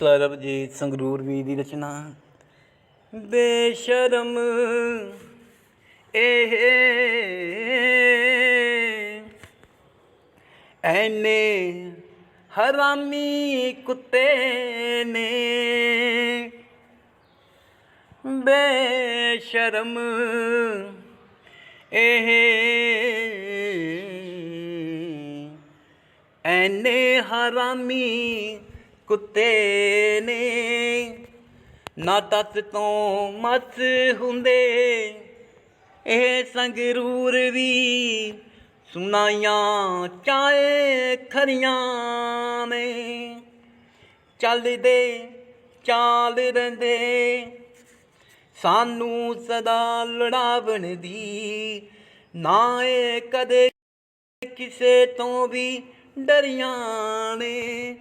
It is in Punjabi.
ਸਰਬਜੀਤ ਸੰਗਰੂਰ ਵੀ ਦੀ ਰਚਨਾ ਬੇਸ਼ਰਮ ਇਹ ਐਨੇ ਹਰਾਮੀ ਕੁੱਤੇ ਨੇ ਬੇਸ਼ਰਮ ਇਹ ਐਨੇ ਹਰਾਮੀ ਕੁੱਤੇ ਨੇ। ਨਾ ਤਤ ਤੋਂ ਮਤ ਹੁੰਦੇ। ਇਹ ਸੰਗਰੂਰ ਵੀ ਸੁਨਾਈਆਂ ਚਾਏ ਖਰੀਆਂ ਨੇ। ਚੱਲਦੇ ਚਾਲ ਰਹਿੰਦੇ। ਸਾਨੂੰ ਸਦਾ ਲੜਾਵਣ ਦੀ ਨਾ ਇਹ ਕਦੇ ਕਿਸੇ ਤੋਂ ਵੀ ਡਰੀਆਂ ਨੇ।